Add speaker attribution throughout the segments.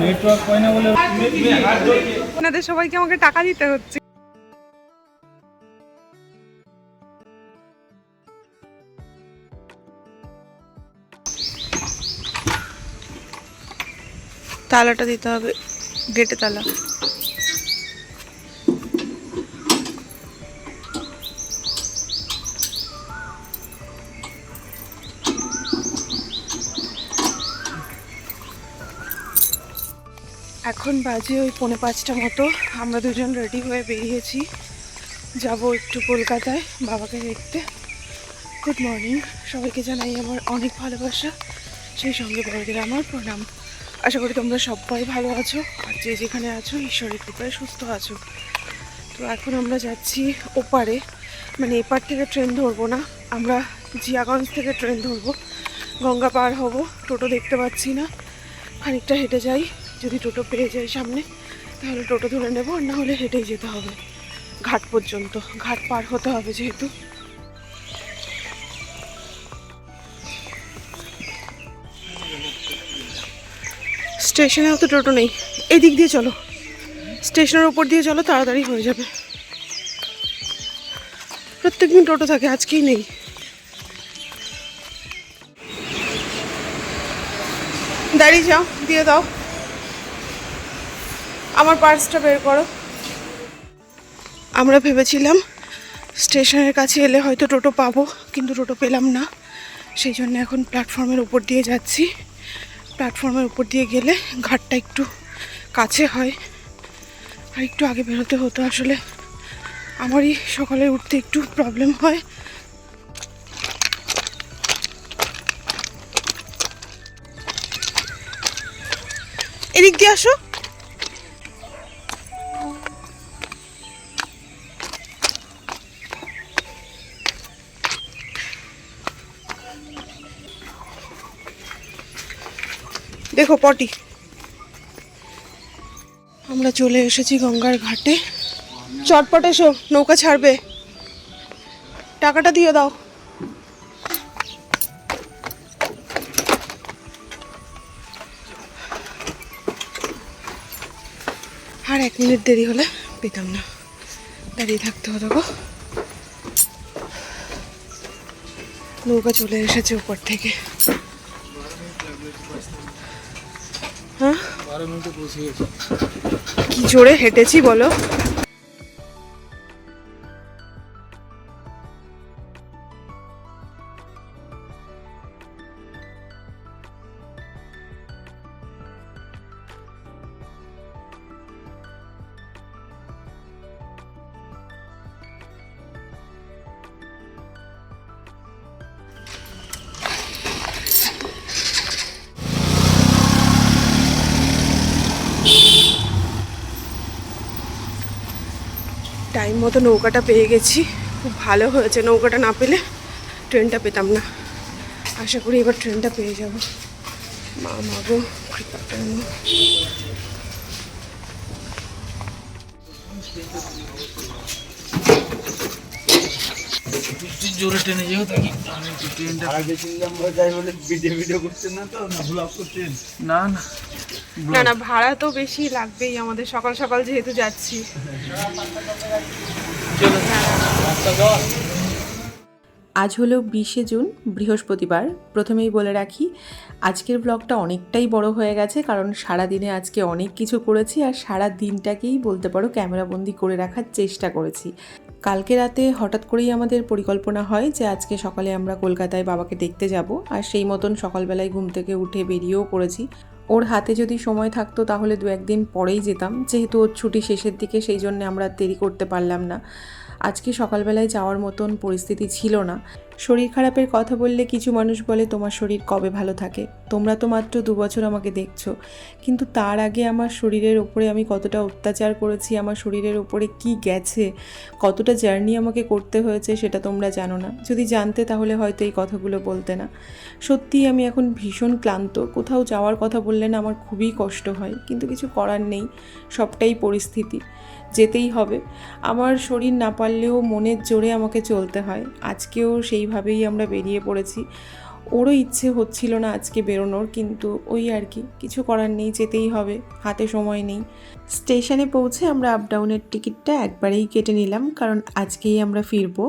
Speaker 1: Network পাই না বলে
Speaker 2: আপনাদের সবাইকে আমাকে টাকা দিতে হচ্ছে। তালাটা দিতে হবে গেটে তালা। এখন বাজে ওই পৌনে পাঁচটা মতো। আমরা দুজন রেডি হয়ে বেরিয়েছি। যাব একটু কলকাতায় বাবাকে দেখতে। গুড মর্নিং সবাইকে জানাই আমার অনেক ভালোবাসা। সেই সঙ্গে বড়দের আমার প্রণাম। আশা করি তোমরা সবাই ভালো আছো। আর যে যেখানে আছো, ঈশ্বরের কৃপায় সুস্থ আছো। তো এখন আমরা যাচ্ছি ওপারে। মানে এপার থেকে ট্রেন ধরবো না। আমরা জিয়াগঞ্জ থেকে ট্রেন ধরবো। গঙ্গা পার হব। টোটো দেখতে পাচ্ছি না। খানিকটা হেঁটে যাই। যদি টোটো পেয়ে যাই সামনে, তাহলে টোটো ধরে নেব আর না হলে হেঁটেই যেতে হবে। ঘাট পর্যন্ত, ঘাট পার হতে হবে যেহেতু। স্টেশনেও তো টোটো নেই। এই দিক দিয়ে চলো। স্টেশনের উপর দিয়ে চলো, তাড়াতাড়ি হয়ে যাবে। প্রত্যেকদিন টোটো থাকে, আজকেই নেই। দাঁড়িয়ে যাও, দিয়ে দাও। আমার পার্সটা বের করো। আমরা ভেবেছিলাম স্টেশনের কাছে এলে হয়তো টোটো পাবো, কিন্তু টোটো পেলাম না। সেই জন্য এখন প্ল্যাটফর্মের উপর দিয়ে যাচ্ছি। প্ল্যাটফর্মের উপর দিয়ে গেলে ঘাটটা একটু কাছে হয়। আর একটু আগে বেরোতে হতো আসলে। আমারই সকালে উঠতে একটু প্রবলেম হয়। এদিক দিয়ে আসো। দেখো, পটি। আমরা চলে এসেছি গঙ্গার ঘাটে। চটপট এসো, নৌকা ছাড়বে। টাকাটা দিয়ে দাও। আর এক মিনিট দেরি হলে পেতাম না। দাঁড়িয়ে থাকতে হতো গো। নৌকা চলে এসেছে উপর থেকে। কি জোরে হেঁটেছি বলো? মতো নৌকাটা পেয়ে গেছি। খুব ভালো হয়েছে নৌকাটা না পেলে ট্রেনটা পেতাম না। আশা করি এবার ট্রেনটা পেয়ে যাব। মা মাগো কৃপা করো।
Speaker 1: একটু জোরে ট্রেনে যেও থাকি আমি একটু ট্রেনটা
Speaker 3: আগে চিনলাম যাই বলে ভিডিও ভিডিও করছেন না তো না। ব্লগ করছেন
Speaker 1: না না
Speaker 2: না না ভাড়া তো বেশি লাগবেই আমাদের। সকাল সকাল যেহেতু যাচ্ছি।
Speaker 4: আজ হলো বিশে জুন বৃহস্পতিবার। প্রথমেই বলে রাখি আজকের ব্লগটা অনেকটাই বড় হয়ে গেছে কারণ সারা দিনে আজকে অনেক কিছু করেছি আর সারা দিনটাকেই বলতে পারো ক্যামেরাবন্দি করে রাখার চেষ্টা করেছি। কালকে রাতে হঠাৎ করেই আমাদের পরিকল্পনা হয় যে আজকে সকালে আমরা কলকাতায় বাবাকে দেখতে যাব। আর সেই মতন সকালবেলায় ঘুম থেকে উঠে বেরিয়েও করেছি ওর হাতে যদি সময় থাকতো তাহলে দু একদিন পরেই যেতাম। যেহেতু ওর ছুটি শেষের দিকে সেই জন্য আমরা দেরি করতে পারলাম না। আজকে সকালবেলায় যাওয়ার মতন পরিস্থিতি ছিল না। শরীর খারাপের কথা বললে কিছু মানুষ বলে, তোমার শরীর কবে ভালো থাকে? তোমরা তো মাত্র দু বছর আমাকে দেখছ। কিন্তু তার আগে আমার শরীরের ওপরে আমি কতটা অত্যাচার করেছি, আমার শরীরের ওপরে কি গেছে, কতটা জার্নি আমাকে করতে হয়েছে, সেটা তোমরা জানো না। যদি জানতে, তাহলে হয়তো এই কথাগুলো বলতে না। সত্যিই আমি এখন ভীষণ ক্লান্ত। কোথাও যাওয়ার কথা বললে না, আমার খুবই কষ্ট হয়। কিন্তু কিছু করার নেই, সবটাই পরিস্থিতি। যেতেই হবে। আমার শরীর না পারলেও মনের জোরে আমাকে চলতে হয়। আজকেও সেইভাবেই আমরা বেরিয়ে পড়েছি। ওরও ইচ্ছে হচ্ছিল না আজকে বেরোনোর, কিন্তু ওই আর কি, কিছু করার নেই, যেতেই হবে, হাতে সময় নেই। স্টেশনে পৌঁছে আমরা আপ ডাউনের টিকিটটা একবারেই কেটে নিলাম, কারণ আজকেই আমরা ফিরবো।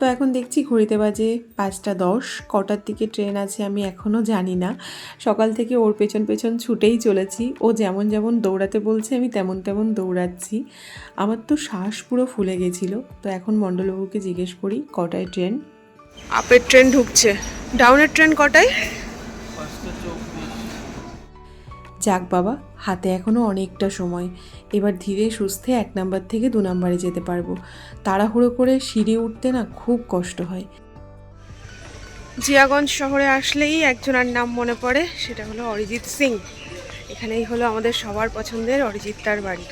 Speaker 4: তো এখন দেখছি ঘড়িতে বাজে পাঁচটা দশ। কটার দিকে ট্রেন আছে আমি এখনও জানি না। সকাল থেকে ওর পেছন পেছন ছুটেই চলেছি। ও যেমন যেমন দৌড়াতে বলছে আমি তেমন তেমন দৌড়াচ্ছি। আমার তো শ্বাস পুরো ফুলে গেছিল। তো এখন মণ্ডলবাবুকে জিজ্ঞেস করি কটায় ট্রেন?
Speaker 2: আপের ট্রেন ঢুকছে। ডাউনের ট্রেন কটায়?
Speaker 4: যাক বাবা হাতে এখনও অনেকটা সময়। এবার ধীরে সুস্থে এক নাম্বার থেকে দু নাম্বারে যেতে পারব। তাড়াহুড়ো করে সিঁড়ি উঠতে না খুব কষ্ট হয়।
Speaker 2: জিয়াগঞ্জ শহরে আসলেই একজনের নাম মনে পড়ে, সেটা হলো অরিজিৎ সিং। এখানেই হলো আমাদের সবার পছন্দের অরিজিৎ তার বাড়ি।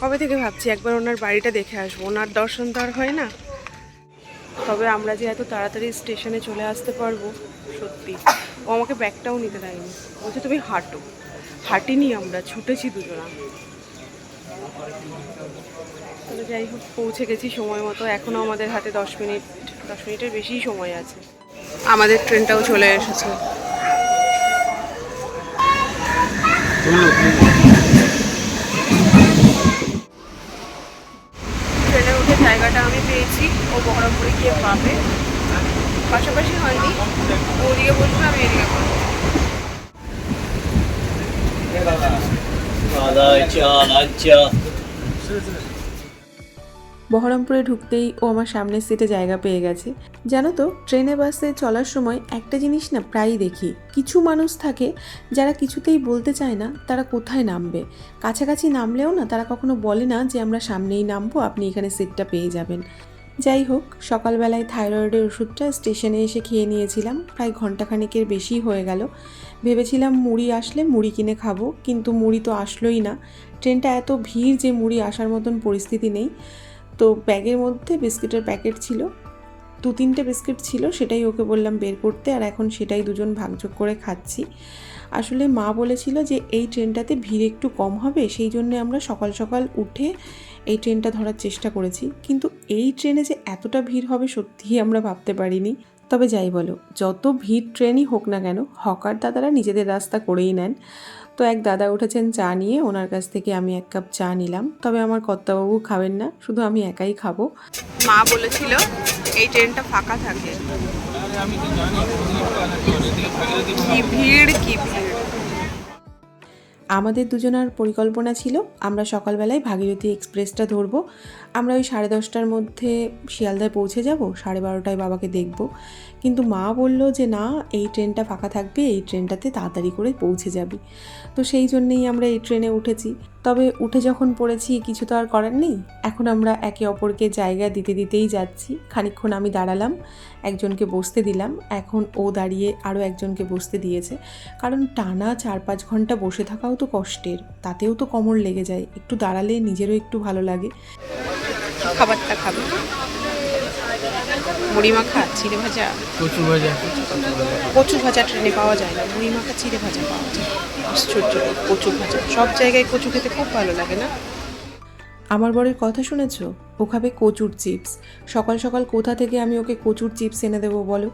Speaker 2: কবে থেকে ভাবছি একবার ওনার বাড়িটা দেখে আসব? ওনার দর্শন তো আর হয় না। তবে আমরা যে এত তাড়াতাড়ি স্টেশনে চলে আসতে পারব, সত্যি। ও আমাকে ব্যাগটাও নিতে দেয়নি। বলছে, তুমি হাঁটো। হাঁটিনি আমরা, ছুটেছি দুজনা। যাই হোক, পৌঁছে গেছি সময় মতো। এখনও আমাদের হাতে দশ মিনিট, দশ মিনিটের বেশি সময় আছে। আমাদের ট্রেনটাও চলে এসেছে। ট্রেনে উঠে জায়গাটা আমি পেয়েছি, ও বহরমপুরে গিয়ে পাবে। পাশাপাশি হয়নি ওদিকে বসবে আমি এদিকে বসবো
Speaker 3: আচ্ছা
Speaker 4: বহরমপুরে ঢুকতেই ও আমার সামনের সিটে জায়গা পেয়ে গেছে। জানো তো, ট্রেনে, বাসে চলার সময় একটা জিনিস না প্রায়ই দেখি। কিছু মানুষ থাকে যারা কিছুতেই বলতে চায় না, তারা কোথায় নামবে? কাছাকাছি নামলেও না তারা কখনো বলে না যে আমরা সামনেই নামবো, আপনি এখানে সিটটা পেয়ে যাবেন। যাই হোক, সকালবেলায় থাইরয়েডের ওষুধটা স্টেশনে এসে খেয়ে নিয়েছিলাম। প্রায় ঘন্টাখানেকের বেশি হয়ে গেল। ভেবেছিলাম মুড়ি আসলে মুড়ি কিনে খাব, কিন্তু মুড়ি তো আসলোই না। ট্রেনটা এত ভিড় যে মুড়ি আসার মতন পরিস্থিতি নেই। তো ব্যাগের মধ্যে বিস্কিটের প্যাকেট ছিল। দু তিনটে বিস্কিট ছিল, সেটাই ওকে বললাম বের করতে, আর এখন সেটাই দুজন ভাগযোগ করে খাচ্ছি। আসলে মা বলেছিল যে এই ট্রেনটাতে ভিড় একটু কম হবে, সেই জন্য আমরা সকাল সকাল উঠে এই ট্রেনটা ধরার চেষ্টা করেছি, কিন্তু এই ট্রেনে যে এতটা ভিড় হবে সত্যিই আমরা ভাবতে পারিনি। তবে যাই বলো, যত ভিড় ট্রেনই হোক না কেন, হকার দাদারা নিজেদের রাস্তা করেই নেন। তো এক দাদা উঠেছেন চা নিয়ে, ওনার কাছ থেকে আমি এক কাপ চা নিলাম। তবে আমার কর্তাবাবু খাবেন না, শুধু আমি একাই খাব।
Speaker 2: মা বলেছিল, এই ট্রেনটা ফাঁকা থাকে। কি ভিড় কি ভিড়।
Speaker 4: আমাদের দুজনার পরিকল্পনা ছিল, আমরা সকালবেলায় ভাগীরথী এক্সপ্রেসটা ধরব, আমরা ওই সাড়ে দশটার মধ্যে শিয়ালদায় পৌঁছে যাব, সাড়ে বারোটায় বাবাকে দেখব। কিন্তু মা বলল যে, না, এই ট্রেনটা ফাঁকা থাকবে, এই ট্রেনটাতে তাড়াতাড়ি করে পৌঁছে যাবি। তো সেই জন্যেই আমরা এই ট্রেনে উঠেছি। তবে উঠে যখন পড়েছি, কিছু তো আর করার নেই। এখন আমরা একে অপরকে জায়গা দিতে দিতেই যাচ্ছি। খানিকক্ষণ আমি দাঁড়ালাম, একজনকে বসতে দিলাম। এখন ও দাঁড়িয়ে আরও একজনকে বসতে দিয়েছে। কারণ টানা চার পাঁচ ঘণ্টা বসে থাকাও তো কষ্টের। তাতেও তো কোমর লেগে যায়। একটু দাঁড়ালে নিজেরও একটু ভালো লাগে।
Speaker 2: খাবারটা খাবে। মুড়ি মাখা চিড়ে ভাজা?
Speaker 1: কচু ভাজা।
Speaker 2: কচু ভাজা ট্রেনে পাওয়া যায় না। মুড়ি মাখা চিড়ে ভাজা পাওয়া যায়। আশ্চর্য কচু ভাজা। সব জায়গায় কচু খেতে খুব ভালো লাগে না?
Speaker 4: আমার বরের কথা শুনেছ? ও খাবে কচুর চিপস। সকাল সকাল কোথা থেকে আমি ওকে কচুর চিপস এনে দেবো বলো?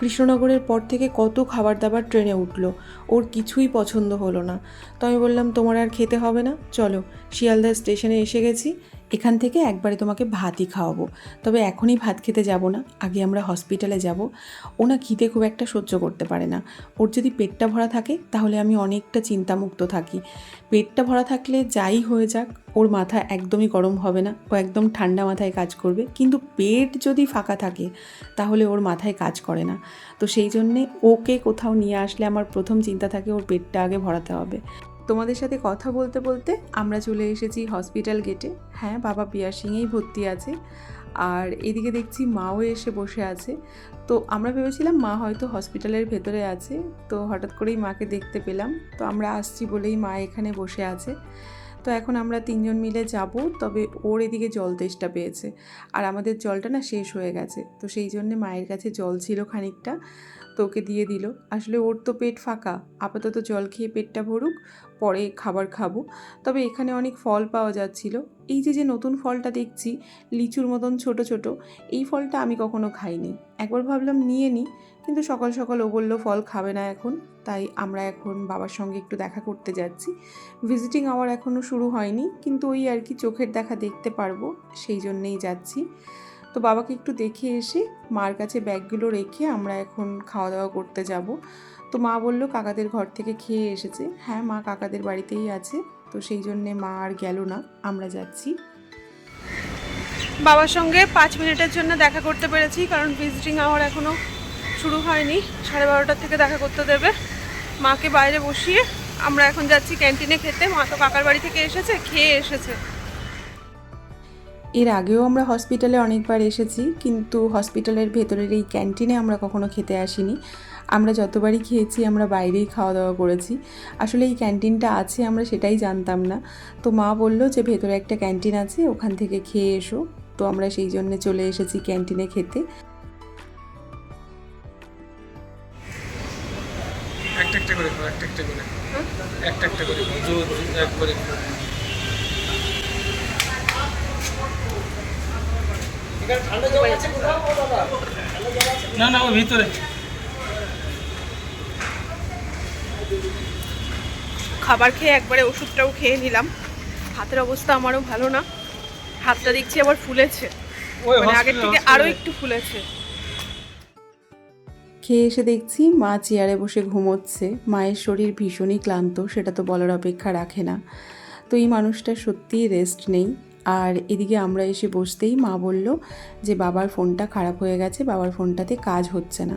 Speaker 4: কৃষ্ণনগরের পর থেকে কত খাবার দাবার ট্রেনে উঠল। ওর কিছুই পছন্দ হলো না। তো আমি বললাম তোমার আর খেতে হবে না? চলো শিয়ালদা স্টেশনে এসে গেছি। এখান থেকে একবারে তোমাকে ভাতই খাওয়াবো। তবে এখনই ভাত খেতে যাব না, আগে আমরা হসপিটালে যাব। ওনা খিদে খুব একটা সহ্য করতে পারে না। ওর যদি পেটটা ভরা থাকে, তাহলে আমি অনেকটা চিন্তামুক্ত থাকি। পেটটা ভরা থাকলে যাই হয়ে যাক, ওর মাথা একদমই গরম হবে না ও একদম ঠান্ডা মাথায় কাজ করবে। কিন্তু পেট যদি ফাঁকা থাকে, তাহলে ওর মাথায় কাজ করে না। তো সেই জন্যে ওকে কোথাও নিয়ে আসলে আমার প্রথম চিন্তা থাকে ওর পেটটা আগে ভরাতে হবে। তোমাদের সাথে কথা বলতে বলতে আমরা চলে এসেছি হসপিটাল গেটে। হ্যাঁ বাবা পিয়া সিংয়েই ভর্তি আছে আর এদিকে দেখছি মাও এসে বসে আছে। তো আমরা ভেবেছিলাম মা হয়তো হসপিটালের ভেতরে আছে, তো হঠাৎ করেই মাকে দেখতে পেলাম। তো আমরা আসছি বলেই মা এখানে বসে আছে। তো এখন আমরা তিনজন মিলে যাব, তবে ওর এদিকে জল তেষ্টা পেয়েছে। আর আমাদের জলটা না শেষ হয়ে গেছে, তো সেই জন্যে মায়ের কাছে জল ছিল খানিকটা, তো ওকে দিয়ে দিল। আসলে ওর তো পেট ফাঁকা, আপাতত জল খেয়ে পেটটা ভরুক পরে খাবার খাব। তবে এখানে অনেক ফল পাওয়া যাচ্ছিল। এই যে যে নতুন ফলটা দেখছি, লিচুর মতন ছোট ছোট, এই ফলটা আমি কখনো খাইনি। একবার ভাবলাম নিয়ে নিই কিন্তু সকাল সকাল ও বলল, ফল খাবে না এখন। তাই আমরা এখন বাবার সঙ্গে একটু দেখা করতে যাচ্ছি। ভিজিটিং আওয়ার এখনও শুরু হয়নি, কিন্তু ওই আর কি চোখের দেখা দেখতে পারব, সেই জন্যেই যাচ্ছি। তো বাবাকে একটু দেখে এসে মার কাছে ব্যাগগুলো রেখে আমরা এখন খাওয়া দাওয়া করতে যাব। তো মা বলল, কাকাদের ঘর থেকে খেয়ে এসেছে। হ্যাঁ মা, কাকাদের বাড়িতেই আছে। তো সেই জন্যে মা আর গেল না। আমরা যাচ্ছি।
Speaker 2: বাবার সঙ্গে পাঁচ মিনিটের জন্য দেখা করতে পেরেছি, কারণ ভিজিটিং আওয়ার এখনও শুরু হয়নি। সাড়ে বারোটার থেকে দেখা করতে দেবে। মাকে বাইরে বসিয়ে আমরা এখন যাচ্ছি ক্যান্টিনে খেতে। মা তো কাকার বাড়ি থেকে এসেছে, খেয়ে এসেছে।
Speaker 4: এর আগেও আমরা হসপিটালে অনেকবার এসেছি, কিন্তু হসপিটালের ভেতরের এই ক্যান্টিনে আমরা কখনো খেতে আসিনি। আমরা যতবারই খেয়েছি, আমরা বাইরেই খাওয়া দাওয়া করেছি। আসলে এই ক্যান্টিনটা আছে, আমরা সেটাই জানতাম না। তো মা বলল যে, ভেতরে একটা ক্যান্টিন আছে, ওখান থেকে খেয়ে এসো। তো আমরা সেই জন্য চলে এসেছি ক্যান্টিনে খেতে।
Speaker 1: একটা একটা করে একটা একটা করে। একটা একটা করে একবারে না না ওই ভিতরে।
Speaker 2: খাবার খেয়ে একবারে ওষুধটাও খেয়ে নিলাম। হাতের অবস্থা আমারও ভালো না। হাতটা দেখছি আবার ফুলেছে। মানে আগের থেকে আরও
Speaker 1: hospital।
Speaker 2: একটু ফুলেছে।
Speaker 4: খেয়ে এসে দেখছি মা চেয়ারে বসে ঘুমোচ্ছে। মায়ের শরীর ভীষণই ক্লান্ত সেটা তো বলার অপেক্ষা রাখে না। তো এই মানুষটা সত্যিই রেস্ট নেই। আর এদিকে আমরা এসে বসতেই মা বলল যে, বাবার ফোনটা খারাপ হয়ে গেছে, বাবার ফোনটাতে কাজ হচ্ছে না।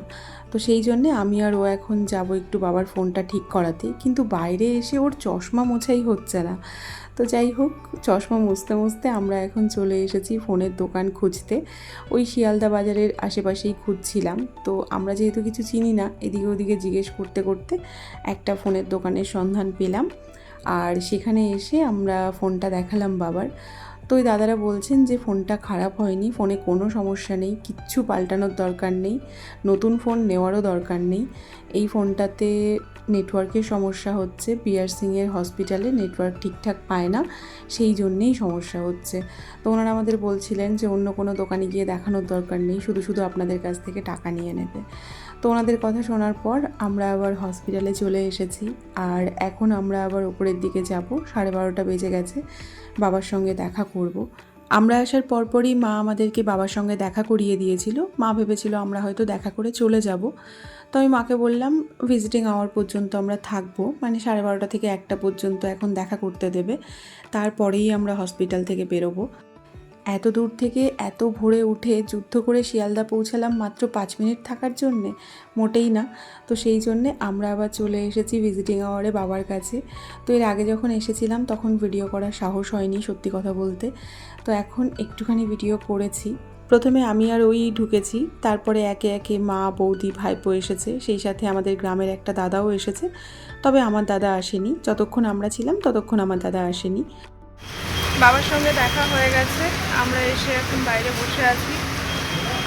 Speaker 4: তো সেই জন্যে আমি আর ও এখন যাব একটু বাবার ফোনটা ঠিক করাতে। কিন্তু বাইরে এসে ওর চশমা মোছাই হচ্ছে না। তো যাই হোক, চশমা মুছতে মুছতে আমরা এখন চলে এসেছি ফোনের দোকান খুঁজতে। ওই শিয়ালদা বাজারের আশেপাশেই খুঁজছিলাম। তো আমরা যেহেতু কিছু চিনি না, এদিকে ওদিকে জিজ্ঞেস করতে করতে একটা ফোনের দোকানের সন্ধান পেলাম। আর সেখানে এসে আমরা ফোনটা দেখালাম বাবার। তো ওই দাদারা বলছেন যে ফোনটা খারাপ হয়নি, ফোনে কোনো সমস্যা নেই, কিচ্ছু পাল্টানোর দরকার নেই, নতুন ফোন নেওয়ারও দরকার নেই। এই ফোনটাতে নেটওয়ার্কের সমস্যা হচ্ছে পিয়ার সিংয়ের হসপিটালে নেটওয়ার্ক ঠিকঠাক পায় না, সেই জন্যেই সমস্যা হচ্ছে। তো ওনারা আমাদের বলছিলেন যে অন্য কোনো দোকানে গিয়ে দেখানোর দরকার নেই, শুধু শুধু আপনাদের কাছ থেকে টাকা নিয়ে নেবে। তো ওনাদের কথা শোনার পর আমরা আবার হসপিটালে চলে এসেছি, আর এখন আমরা আবার উপরের দিকে যাব, সাড়ে বারোটা বেজে গেছে। বাবার সঙ্গে দেখা করব। আমরা আসার পরপরই মা আমাদেরকে বাবার সঙ্গে দেখা করিয়ে দিয়েছিল। মা ভেবেছিল আমরা হয়তো দেখা করে চলে যাব। তো আমি মাকে বললাম ভিজিটিং আওয়ার পর্যন্ত আমরা থাকব। মানে সাড়ে বারোটা থেকে একটা পর্যন্ত এখন দেখা করতে দেবে। তারপরেই আমরা হসপিটাল থেকে বেরোবো। এত দূর থেকে এত ভোরে উঠে যুদ্ধ করে শিয়ালদা পৌঁছালাম মাত্র পাঁচ মিনিট থাকার জন্যে, মোটেই না। তো সেই জন্যে আমরা আবার চলে এসেছি ভিজিটিং আওয়ারে বাবার কাছে। তো এর আগে যখন এসেছিলাম তখন ভিডিও করার সাহস হয়নি সত্যি কথা বলতে। তো এখন একটুখানি ভিডিও করেছি। প্রথমে আমি আর ওই ঢুকেছি, তারপরে একে একে মা, বৌদি, ভাইপো এসেছে। সেই সাথে আমাদের গ্রামের একটা দাদাও এসেছে। তবে আমার দাদা আসেনি। যতক্ষণ আমরা ছিলাম ততক্ষণ আমার দাদা আসেনি।
Speaker 2: বাবার সঙ্গে দেখা হয়ে গেছে। আমরা এসে এখন বাইরে বসে আছি।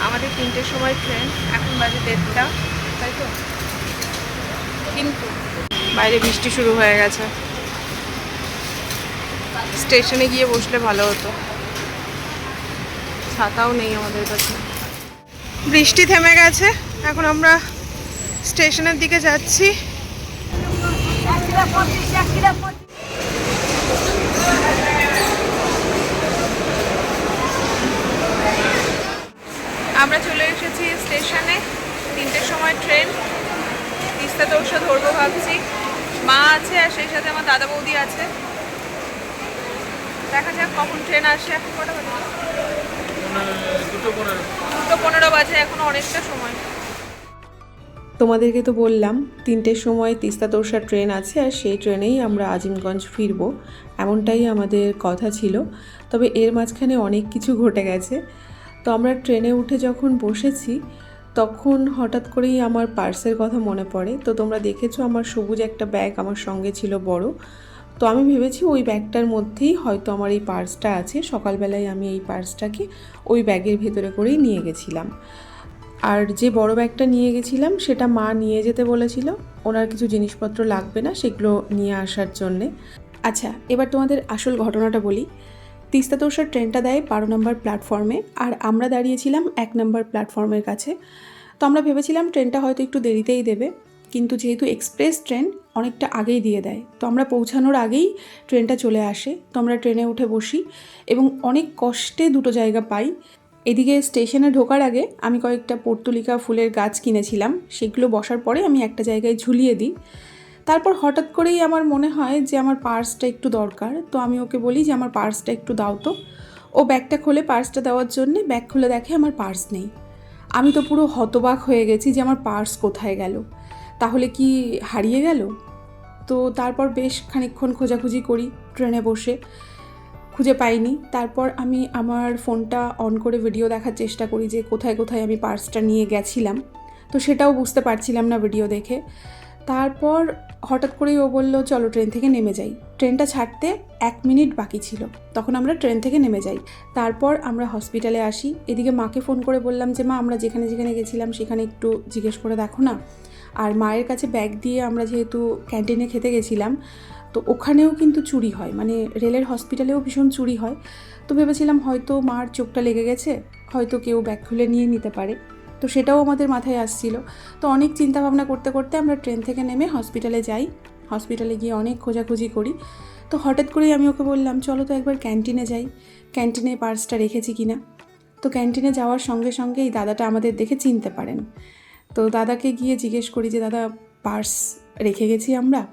Speaker 2: আমাদের তিনটের সময় ট্রেন এখন বাজে দেড়টা, তাই তো? কিন্তু বাইরে বৃষ্টি শুরু হয়ে গেছে। স্টেশনে গিয়ে বসলে ভালো হতো। ছাতাও নেই আমাদের কাছে। বৃষ্টি থেমে গেছে। এখন আমরা স্টেশনের দিকে যাচ্ছি। আমরা চলে এসেছি স্টেশনে। তিনটের সময় ট্রেন। তিস্তা তোরসা ধরবো ভাবছি। মা আছে আর সেই সাথে আমার দাদা বৌদি আছে। দেখা যাক কখন ট্রেন আসে। এখন কটা
Speaker 1: দুটো পনেরো।
Speaker 2: বাজে এখন অনেকটা সময়।
Speaker 4: তোমাদেরকে তো বললাম, তিনটের সময় তিস্তা তোরসা ট্রেন আছে আর সেই ট্রেনেই আমরা আজিমগঞ্জ ফিরব। এমনটাই আমাদের কথা ছিল। তবে এর মাঝখানে অনেক কিছু ঘটে গেছে। তো আমরা ট্রেনে উঠে যখন বসেছি, তখন হঠাৎ করেই আমার পার্সের কথা মনে পড়ে। তো তোমরা দেখেছ আমার সবুজ একটা ব্যাগ আমার সঙ্গে ছিল বড়। তো আমি ভেবেছি ওই ব্যাগটার মধ্যেই হয়তো আমার এই পার্সটা আছে। সকালবেলায় আমি এই পার্সটাকে ওই ব্যাগের ভেতরে করেই নিয়ে গেছিলাম। আর যে বড় ব্যাগটা নিয়ে গেছিলাম, সেটা মা নিয়ে যেতে বলেছিল। ওনার কিছু জিনিসপত্র লাগবে না, সেগুলো নিয়ে আসার জন্যে। আচ্ছা এবার তোমাদের আসল ঘটনাটা বলি। তিস্তা তোরসার ট্রেনটা দেয় বারো নম্বর প্ল্যাটফর্মে আর আমরা দাঁড়িয়েছিলাম এক নম্বর প্ল্যাটফর্মের কাছে। তো আমরা ভেবেছিলাম ট্রেনটা হয়তো একটু দেরিতেই দেবে, কিন্তু যেহেতু এক্সপ্রেস ট্রেন অনেকটা আগেই দিয়ে দেয়। তো আমরা পৌঁছানোর আগেই ট্রেনটা চলে আসে। তো আমরা ট্রেনে উঠে বসি এবং অনেক কষ্টে দুটো জায়গা পাই। এদিকে স্টেশনে ঢোকার আগে আমি কয়েকটা পর্তুলিকা ফুলের গাছ কিনেছিলাম। সেগুলো বসার পরে আমি একটা জায়গায় ঝুলিয়ে দিই। তারপর হঠাৎ করেই আমার মনে হয় যে আমার পার্সটা একটু দরকার। তো আমি ওকে বলি যে, আমার পার্সটা একটু দাও তো। ও ব্যাগটা খুলে পার্সটা দেওয়ার জন্যে ব্যাগ খুলে দেখে আমার পার্স নেই। আমি তো পুরো হতবাক হয়ে গেছি যে, আমার পার্স কোথায় গেল? তাহলে কি হারিয়ে গেল? তো তারপর বেশ খানিকক্ষণ খোঁজাখুঁজি করি ট্রেনে বসে। খুঁজে পাইনি। তারপর আমি আমার ফোনটা অন করে ভিডিও দেখার চেষ্টা করি যে, কোথায় কোথায় আমি পার্সটা নিয়ে গেছিলাম? তো সেটাও বুঝতে পারছিলাম না ভিডিও দেখে। তারপর হঠাৎ করেই ও বলল, চলো ট্রেন থেকে নেমে যাই। ট্রেনটা ছাড়তে এক মিনিট বাকি ছিল। তখন আমরা ট্রেন থেকে নেমে যাই। তারপর আমরা হসপিটালে আসি। এদিকে মাকে ফোন করে বললাম যে, মা, আমরা যেখানে যেখানে গেছিলাম সেখানে একটু জিজ্ঞেস করে দেখো না। আর মায়ের কাছে ব্যাগ দিয়ে আমরা যেহেতু ক্যান্টিনে খেতে গেছিলাম, তো ওখানেও কিন্তু চুরি হয়। মানে রেলের হসপিটালেও ভীষণ চুরি হয়। তো ভেবেছিলাম হয়তো মার চোখটা লেগে গেছে, হয়তো কেউ ব্যাগ খুলে নিয়ে নিতে পারে। তো সেটাও আমাদের মাথায় আসছিল। তো অনেক চিন্তা ভাবনা করতে করতে আমরা ট্রেন থেকে নেমে হসপিটালে যাই। হসপিটালে গিয়ে অনেক খোঁজাখুঁজি করি। তো হঠাৎ করেই আমি ওকে বললাম, চলো তো একবার ক্যান্টিনে যাই। ক্যান্টিনে পার্সটা রেখেছি কিনা? তো ক্যান্টিনে যাওয়ার সঙ্গে সঙ্গে এই দাদাটা আমাদের দেখে চিনতে পারেন। তো দাদাকে গিয়ে জিজ্ঞেস করি যে, দাদা পার্স রেখে গেছি আমরা?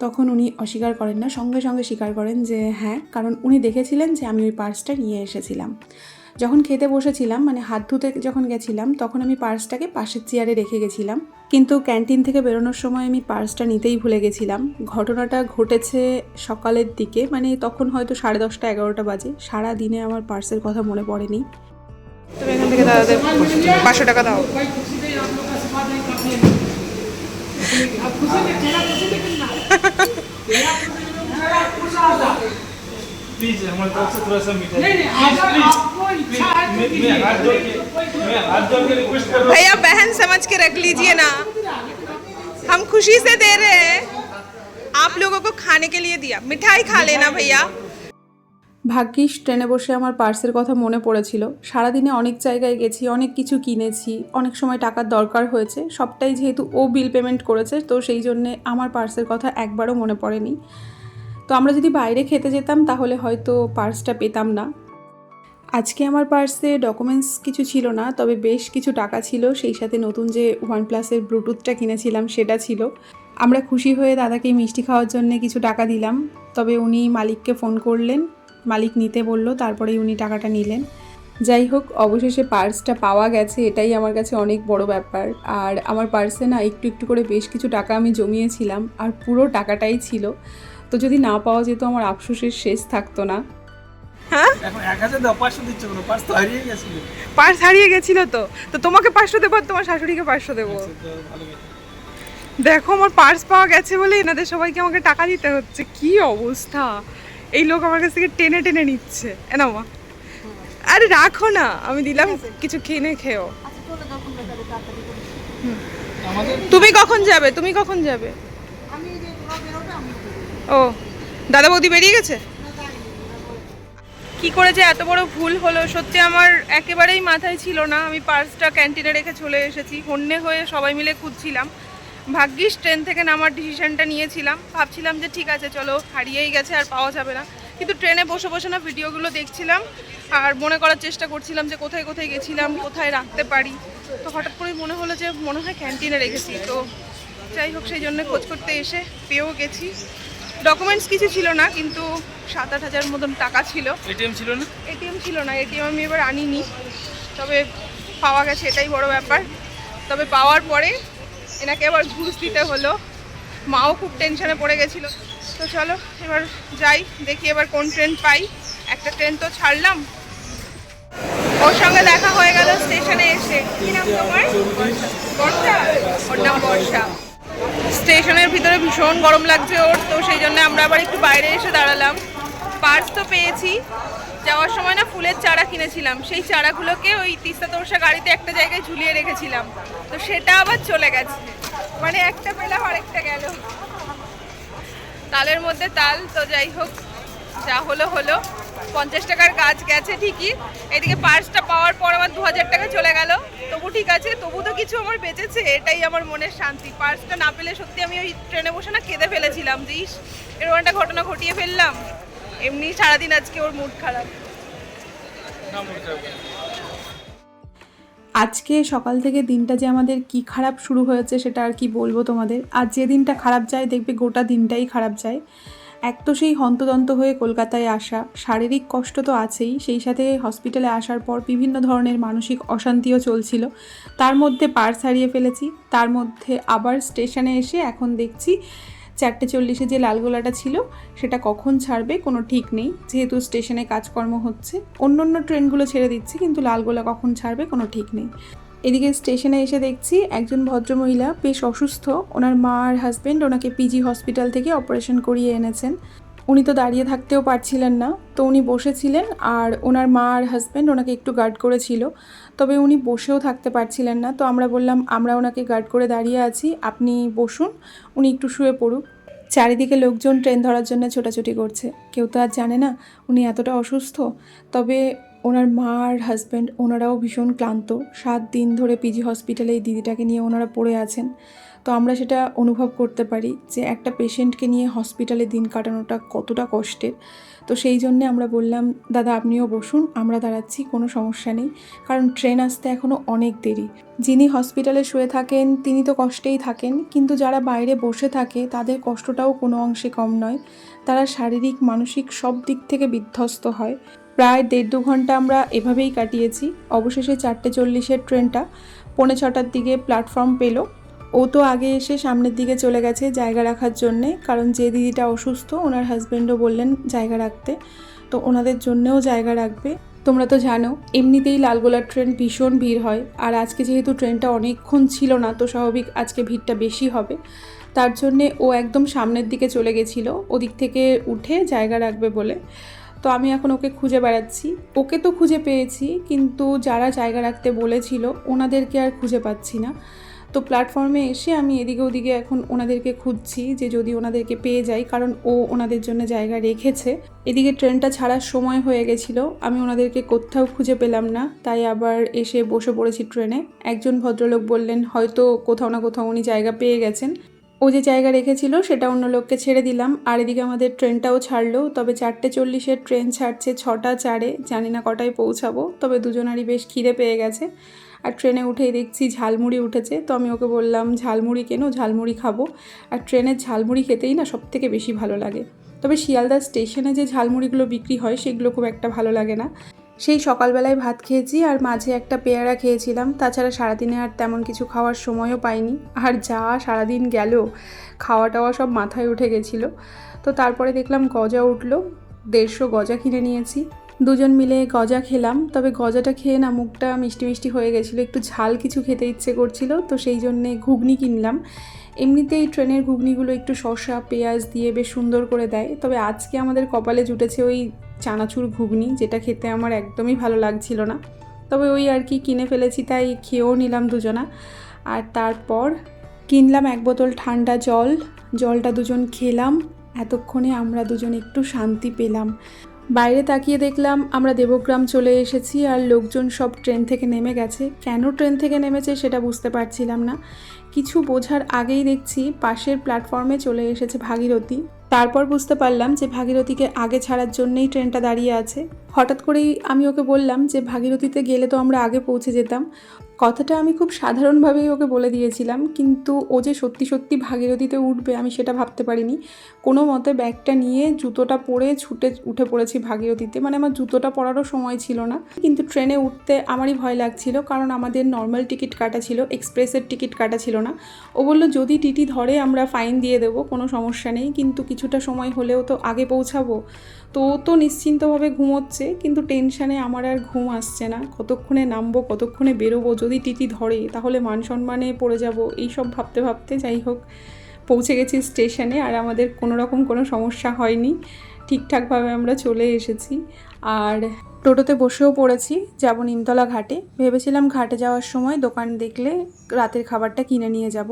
Speaker 4: তখন উনি অস্বীকার করেন না। সঙ্গে সঙ্গে স্বীকার করেন যে হ্যাঁ কারণ উনি দেখেছিলেন যে আমি ওই পার্সটা নিয়ে এসেছিলাম। যখন খেতে বসেছিলাম মানে হাত ধুতে যখন গেছিলাম তখন আমি পার্সটাকে পাশের চেয়ারে রেখে গেছিলাম কিন্তু ক্যান্টিন থেকে বেরোনোর সময় আমি পার্সটা নিতেই ভুলে গেছিলাম ঘটনাটা ঘটেছে সকালের দিকে মানে তখন হয়তো সাড়ে দশটা এগারোটা বাজে সারা দিনে আমার পার্সের কথা মনে পড়েনি
Speaker 2: তুমি এখান থেকে দাদাদের পাঁচশো টাকা দাও
Speaker 1: प्लीज हमारे तरफ से थोड़ा सा मीठा प्लीज प्लीज मैं हाथ जोड़ के मैं हाथ जोड़ के रिक्वेस्ट कर रहा
Speaker 2: भैया बहन समझ के रख लीजिए ना हम खुशी से दे रहे हैं आप लोगों को खाने के लिए दिया मिठाई खा लेना भैया
Speaker 4: ভাগ্যিস ট্রেনে বসে আমার পার্সের কথা মনে পড়েছিল সারাদিনে অনেক জায়গায় গেছি অনেক কিছু কিনেছি অনেক সময় টাকার দরকার হয়েছে সবটাই যেহেতু ও বিল পেমেন্ট করেছে তো সেই জন্যে আমার পার্সের কথা একবারও মনে পড়েনি তো আমরা যদি বাইরে খেতে যেতাম তাহলে হয়তো পার্সটা পেতাম না আজকে আমার পার্সে ডকুমেন্টস কিছু ছিল না, তবে বেশ কিছু টাকা ছিল। সেই সাথে নতুন যে ওয়ান প্লাসের ব্লুটুথটা কিনেছিলাম, সেটা ছিল। আমরা খুশি হয়ে দাদাকে মিষ্টি খাওয়ার জন্য কিছু টাকা দিলাম, তবে উনি মালিককে ফোন করলেন। মালিক নিতে বলল, তারপরেই উনি টাকাটা নিলেন। যাই হোক, অবশেষে পার্সটা পাওয়া গেছে, এটাই আমার কাছে অনেক বড় ব্যাপার। আর আমার পার্সে না একটু একটু করে বেশ কিছু টাকা আমি জমিয়েছিলাম, আর পুরো টাকাটাই ছিল। তো যদি না পাওয়া যেত, আমার আফসোসের শেষ থাকতো না।
Speaker 1: এখন এক হাজার দাও পাঁচশো দিচ্ছে কোনো পাঁচ তো হারিয়ে গেছিল।
Speaker 2: পার্স হারিয়ে গেছিল তো। তো তোমাকে পাঁচশো দেবো আর তোমার শাশুড়িকে পাঁচশো দেবো।
Speaker 1: গেছে
Speaker 2: দেখো আমার পার্স পাওয়া গেছে বলে এনাদের সবাইকে আমাকে টাকা দিতে হচ্ছে। কি অবস্থা? এই লোক আমার কাছ থেকে টেনে টেনে নিচ্ছে। এনা মা। আরে রাখো না আমি দিলাম কিছু কিনে খেও তুমি কখন যাবে? তুমি কখন যাবে? ও দাদা বৌদি বেরিয়ে গেছে? কি করে যে এত বড় ভুল হলো? সত্যি আমার একেবারেই মাথায় ছিল না। আমি পার্সটা ক্যান্টিনে রেখে চলে এসেছি। হন্যে হয়ে সবাই মিলে খুঁজছিলাম। ভাগ্যিস ট্রেন থেকে নামার ডিসিশনটা নিয়েছিলাম। ভাবছিলাম যে ঠিক আছে, চলো, হারিয়েই গেছে আর পাওয়া যাবে না। কিন্তু ট্রেনে বসে বসে না ভিডিওগুলো দেখছিলাম আর মনে করার চেষ্টা করছিলাম যে কোথায় কোথায় গেছিলাম, কোথায় রাখতে পারি। তো হঠাৎ করে মনে হলো যে মনে হয় ক্যান্টিনে রেখেছি। তো যাই হোক, সেই জন্য খোঁজ করতে এসে পেয়েও গেছি। ডকুমেন্টস কিছু ছিল না কিন্তু সাত আট হাজার মতন টাকা ছিল।
Speaker 1: এটিএম ছিল না?
Speaker 2: এটিএম ছিল না এটিএম আমি এবার আনিনি। তবে পাওয়া গেছে এটাই বড় ব্যাপার। তবে পাওয়ার পরে এনাকে আবার ঘুষ দিতে হলো। মাও খুব টেনশনে পড়ে গেছিল। তো চলো এবার যাই দেখি এবার কোন ট্রেন পাই। একটা ট্রেন তো ছাড়লাম। ওর সঙ্গে দেখা হয়ে গেল স্টেশনে এসে কি নাম তোমার বর্ষা ওর নাম বর্ষা স্টেশনের ভিতরে ভীষণ গরম লাগছে ওর, তো সেই জন্য আমরা আবার একটু বাইরে এসে দাঁড়ালাম। পার্স তো পেয়েছি। যাওয়ার সময় না ফুলের চারা কিনেছিলাম। সেই চারাগুলোকে ওই তিস্তা তোরসা গাড়িতে একটা জায়গায় ঝুলিয়ে রেখেছিলাম। তো সেটা আবার চলে গেছে। মানে একটা পেলাম আরেকটা গেল। তালের মধ্যে তাল, তো যাই হোক, যা হলো হলো। পঞ্চাশ টাকার গাছ গেছে ঠিকই। এদিকে পার্সটা পাওয়ার পর আমার দু হাজার টাকা চলে গেল। তবু ঠিক আছে, তবু তো কিছু আমার বেঁচেছে, এটাই আমার মনের শান্তি। পার্সটা না পেলে সত্যি আমি ওই ট্রেনে বসে না কেঁদে ফেলেছিলাম, যে ইস, এরকম একটা ঘটনা ঘটিয়ে ফেললাম। এমনি সারাদিন আজকে ওর মুড খারাপ।
Speaker 4: আজকে সকাল থেকে দিনটা যে আমাদের কি খারাপ শুরু হয়েছে সেটা আর কি বলব তোমাদের। আর যে দিনটা খারাপ যায়, দেখবে গোটা দিনটাই খারাপ যায়। এক তো সেই হন্তদন্ত হয়ে কলকাতায় আসা, শারীরিক কষ্ট তো আছেই, সেই সাথে হসপিটালে আসার পর বিভিন্ন ধরনের মানসিক অশান্তিও চলছিল। তার মধ্যে পার্স হারিয়ে ফেলেছি, তার মধ্যে আবার স্টেশনে এসে এখন দেখছি চারটে চল্লিশে যে লালগোলাটা ছিল, সেটা কখন ছাড়বে কোনো ঠিক নেই, যেহেতু স্টেশনে কাজকর্ম হচ্ছে। অন্য অন্য ট্রেনগুলো ছেড়ে দিচ্ছে, কিন্তু লালগোলা কখন ছাড়বে কোনো ঠিক নেই। এদিকে স্টেশনে এসে দেখছি একজন ভদ্রমহিলা বেশ অসুস্থ। ওনার মা আর হাজব্যান্ড ওনাকে পিজি হসপিটাল থেকে অপারেশন করিয়ে এনেছেন। উনি তো দাঁড়িয়ে থাকতেও পারছিলেন না। তো উনি বসেছিলেন আর ওনার মা আর হাজব্যান্ড ওনাকে একটু গার্ড করেছিল। তবে উনি বসেও থাকতে পারছিলেন না। তো আমরা বললাম, আমরা ওনাকে গার্ড করে দাঁড়িয়ে আছি। আপনি বসুন, উনি একটু শুয়ে পড়ুক। চারিদিকে লোকজন ট্রেন ধরার জন্য ছোটাছুটি করছে। কেউ তো আর জানে না উনি এতটা অসুস্থ। তবে ওনার মা আর হাজব্যান্ড ওনারাও ভীষণ ক্লান্ত। সাত দিন ধরে পিজি হসপিটালে এই দিদিটাকে নিয়ে ওনারা পড়ে আছেন। তো আমরা সেটা অনুভব করতে পারি যে একটা পেশেন্টকে নিয়ে হসপিটালে দিন কাটানোটা কতটা কষ্টের। তো সেই জন্যে আমরা বললাম, দাদা, আপনিও বসুন, আমরা দাঁড়াচ্ছি, কোনো সমস্যা নেই। কারণ ট্রেন আসতে এখনও অনেক দেরি। যিনি হসপিটালে শুয়ে থাকেন, তিনি তো কষ্টেই থাকেন, কিন্তু যারা বাইরে বসে থাকে, তাদের কষ্টটাও কোনো অংশে কম নয়। তারা শারীরিক, মানসিক সব দিক থেকে বিধ্বস্ত হয়। প্রায় দেড় দু ঘণ্টা আমরা এভাবেই কাটিয়েছি। অবশেষে চারটে চল্লিশের ট্রেনটা পৌনে ছটার দিকে প্ল্যাটফর্ম পেল। ও তো আগে এসে সামনের দিকে চলে গেছে জায়গা রাখার জন্যে, কারণ যে দিদিটা অসুস্থ, ওনার হাজব্যান্ডও বললেন জায়গা রাখতে। তো ওনাদের জন্যেও জায়গা রাখবে। তোমরা তো জানো, এমনিতেই লালগোলার ট্রেন ভীষণ ভিড় হয়। আর আজকে যেহেতু ট্রেনটা অনেকক্ষণ ছিল না, তো স্বাভাবিক আজকে ভিড়টা বেশি হবে। তার জন্যে ও একদম সামনের দিকে চলে গেছিল, ওদিক থেকে উঠে জায়গা রাখবে বলে। তো আমি এখন ওকে খুঁজে বেড়াচ্ছি। ওকে তো খুঁজে পেয়েছি, কিন্তু যারা জায়গা রাখতে বলেছিল ওনাদেরকে আর খুঁজে পাচ্ছি না। তো প্ল্যাটফর্মে এসে আমি এদিকে ওদিকে এখন ওনাদেরকে খুঁজছি যে যদি ওনাদেরকে পেয়ে যাই, কারণ ও ওনাদের জন্য জায়গা রেখেছে। এদিকে ট্রেনটা ছাড়ার সময় হয়ে গেছিল, আমি ওনাদেরকে কোথাও খুঁজে পেলাম না। তাই আবার এসে বসে পড়েছি ট্রেনে। একজন ভদ্রলোক বললেন, হয়তো কোথাও না কোথাও উনি জায়গা পেয়ে গেছেন। ও যে জায়গা রেখেছিল, সেটা অন্য লোককে ছেড়ে দিলাম। আর এদিকে আমাদের ট্রেনটাও ছাড়লো। তবে চারটে চল্লিশের ট্রেন ছাড়ছে ছটা, চারে। জানি না কটায় পৌঁছাবো, তবে দুজনারই বেশ খিদে পেয়ে গেছে। আর ট্রেনে উঠেই দেখছি ঝালমুড়ি উঠেছে। তো আমি ওকে বললাম, ঝালমুড়ি কেন? ঝালমুড়ি খাব। আর ট্রেনের ঝালমুড়ি খেতেই না সব থেকে বেশি ভালো লাগে। তবে শিয়ালদা স্টেশনে যে ঝালমুড়িগুলো বিক্রি হয়, সেগুলো খুব একটা ভালো লাগে না। সেই সকালবেলায় ভাত খেয়েছি আর মাঝে একটা পেয়ারা খেয়েছিলাম। তাছাড়া সারাদিনে আর তেমন কিছু খাওয়ার সময়ও পাইনি। আর যা সারাদিন গেল খাওয়া টাওয়া সব মাথায় উঠে গেছিল। তো তারপরে দেখলাম গজা উঠল, দেড়শো গজা কিনে নিয়েছি। দুজন মিলে গজা খেলাম, তবে গজাটা খেয়ে না মুখটা মিষ্টি মিষ্টি হয়ে গেছিল। একটু ঝাল কিছু খেতে ইচ্ছে করছিল, তো সেই জন্যে ঘুগনি কিনলাম। এমনিতেই ট্রেনের ঘুগনিগুলো একটু শসা, পেঁয়াজ দিয়ে বেশ সুন্দর করে দেয়, তবে আজকে আমাদের কপালে জুটেছে ওই চানাচুর ঘুগনি, যেটা খেতে আমার একদমই ভালো লাগছিল না। তবে ওই আর কি কিনে ফেলেছি, তাই খেয়েও নিলাম দুজনা। আর তারপর কিনলাম এক বোতল ঠান্ডা জল। জলটা দুজন খেলাম, এতক্ষণে আমরা দুজন একটু শান্তি পেলাম। বাইরে তাকিয়ে দেখলাম আমরা দেবগ্রাম চলে এসেছি আর লোকজন সব ট্রেন থেকে নেমে গেছে। কেন ট্রেন থেকে নেমেছে সেটা বুঝতে পারছিলাম না। কিছু বোঝার আগেই দেখছি পাশের প্ল্যাটফর্মে চলে এসেছে ভাগীরথী। তারপর বুঝতে পারলাম যে ভাগীরথীকে আগে ছাড়ার জন্যেই ট্রেনটা দাঁড়িয়ে আছে। হঠাৎ করেই আমি ওকে বললাম যে, ভাগীরথীতে গেলে তো আমরা আগে পৌঁছে যেতাম। কথাটা আমি খুব সাধারণভাবেই ওকে বলে দিয়েছিলাম, কিন্তু ও যে সত্যি সত্যি ভাগীরথীতে উঠবে আমি সেটা ভাবতে পারিনি। কোনো মতে ব্যাগটা নিয়ে জুতোটা পরে ছুটে, উঠে পড়েছি ভাগীরথীতে। মানে আমার জুতোটা পরারও সময় ছিল না, কিন্তু ট্রেনে উঠতে আমারই ভয় লাগছিল, কারণ আমাদের নর্মাল টিকিট কাটা ছিল এক্সপ্রেসের টিকিট কাটা ছিল না। ও বলল, যদি টিটি ধরে আমরা ফাইন দিয়ে দেবো, কোনো সমস্যা নেই, কিন্তু কিছুটা সময় হলেও তো আগে পৌঁছাবো। তো ও তো নিশ্চিন্তভাবে ঘুমোচ্ছে, কিন্তু টেনশানে আমার আর ঘুম আসছে না। কতক্ষণে নামবো, কতক্ষণে বেরোবো, যদি টিটি ধরে, তাহলে মান সম্মানে পড়ে যাব। এইসব ভাবতে ভাবতে যাই হোক, পৌঁছে গেছি স্টেশনে আর আমাদের কোনো রকম কোনো সমস্যা হয়নি। ঠিকঠাকভাবে আমরা চলে এসেছি। আর টোটোতে বসেও পড়েছি, যাব নিমতলা ঘাটে। ভেবেছিলাম ঘাটে যাওয়ার সময় দোকান দেখলে রাতের খাবারটা কিনে নিয়ে যাব।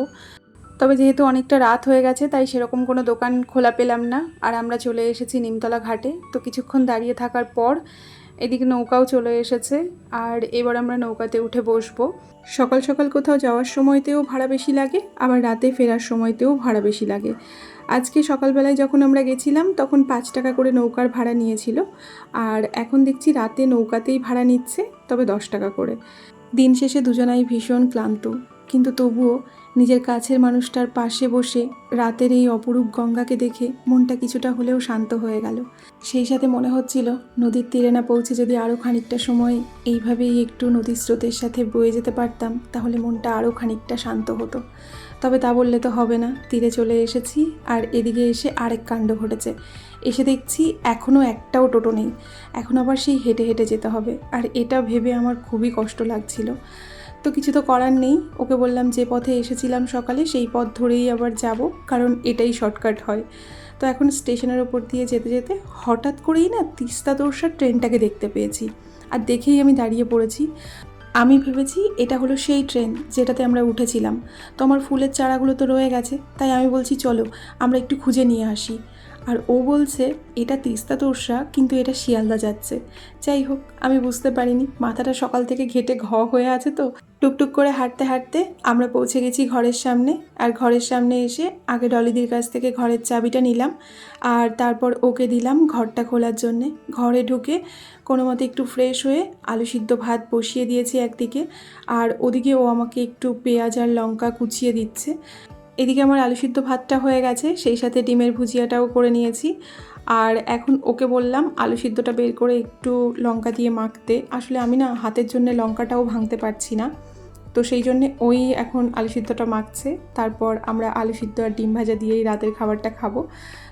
Speaker 4: তবে যেহেতু অনেকটা রাত হয়ে গেছে, তাই সেরকম কোনো দোকান খোলা পেলাম না। আর আমরা চলে এসেছি নিমতলা ঘাটে। তো কিছুক্ষণ দাঁড়িয়ে থাকার পর এদিকে নৌকাও চলে এসেছে। আর এবার আমরা নৌকাতে উঠে বসবো। সকাল সকাল কোথাও যাওয়ার সময়তেও ভাড়া বেশি লাগে, আবার রাতে ফেরার সময়তেও ভাড়া বেশি লাগে। আজকে সকালবেলায় যখন আমরা গেছিলাম, তখন পাঁচ টাকা করে নৌকার ভাড়া নিয়েছিল। আর এখন দেখছি রাতে নৌকাতেই ভাড়া নিচ্ছে, তবে দশ টাকা করে। দিন শেষে দুজনাই ভীষণ ক্লান্ত। কিন্তু তবুও নিজের কাছের মানুষটার পাশে বসে রাতের এই অপরূপ গঙ্গাকে দেখে মনটা কিছুটা হলেও শান্ত হয়ে গেল। সেই সাথে মনে হচ্ছিল, নদীর তীরে না পৌঁছে যদি আরও খানিকটা সময় এইভাবেই একটু নদীর স্রোতের সাথে বয়ে যেতে পারতাম, তাহলে মনটা আরও খানিকটা শান্ত হতো। তবে তা বললে তো হবে না। তীরে চলে এসেছি আর এদিকে এসে আরেক কাণ্ড ঘটেছে। এসে দেখছি এখনও একটাও টোটো নেই। এখন আবার সেই হেঁটে হেঁটে যেতে হবে। আর এটা ভেবে আমার খুবই কষ্ট লাগছিল। তো কিছু তো করার নেই। ওকে বললাম যে পথে এসেছিলাম সকালে, সেই পথ ধরেই আবার যাব, কারণ এটাই শর্টকাট হয়। তো এখন স্টেশনের ওপর দিয়ে যেতে যেতে হঠাৎ করেই না তিস্তা তোরসার ট্রেনটাকে দেখতে পেয়েছি। আর দেখেই আমি দাঁড়িয়ে পড়েছি। আমি ভেবেছি এটা হলো সেই ট্রেন যেটাতে আমরা উঠেছিলাম। তো আমার ফুলের চারাগুলো তো রয়ে গেছে, তাই আমি বলছি চলো, আমরা একটু খুঁজে নিয়ে আসি। আর ও বলছে, এটা তিস্তা তোরসা, কিন্তু এটা শিয়ালদা যাচ্ছে। যাই হোক, আমি বুঝতে পারিনি, মাথাটা সকাল থেকে ঘেটে ঘ হয়ে আছে তো। টুকটুক করে হাঁটতে হাঁটতে আমরা পৌঁছে গেছি ঘরের সামনে, আর ঘরের সামনে এসে আগে ডলিদির কাছ থেকে ঘরের চাবিটা নিলাম, আর তারপর ওকে দিলাম ঘরটা খোলার জন্যে। ঘরে ঢুকে কোনো মতে একটু ফ্রেশ হয়ে আলু সিদ্ধ ভাত বসিয়ে দিয়েছি একদিকে, আর ওদিকে ও আমাকে একটু পেঁয়াজ আর লঙ্কা কুচিয়ে দিচ্ছে। এদিকে আমার আলু সিদ্ধ ভাতটা হয়ে গেছে, সেই সাথে ডিমের ভুজিয়াটাও করে নিয়েছি। আর এখন ওকে বললাম আলু সিদ্ধটা বের করে একটু লঙ্কা দিয়ে মাখতে। আসলে আমি না হাতের জন্য লঙ্কাটাও ভাঙতে পারছি না। তো সেই জন্যে ওই এখন আলু সিদ্ধটা মাখছে। তারপর আমরা আলু সিদ্ধ আর ডিম ভাজা দিয়েই রাতের খাবারটা খাব।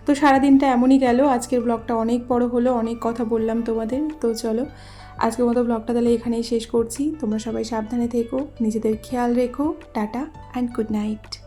Speaker 4: তো সারাদিনটা এমনই গেল, আজকের ব্লগটা অনেক বড় হলো, অনেক কথা বললাম তোমাদের। তো চলো, আজকের মতো ব্লগটা তাহলে এখানেই শেষ করছি। তোমরা সবাই সাবধানে থেকো, নিজেদের খেয়াল রেখো। Tata and good night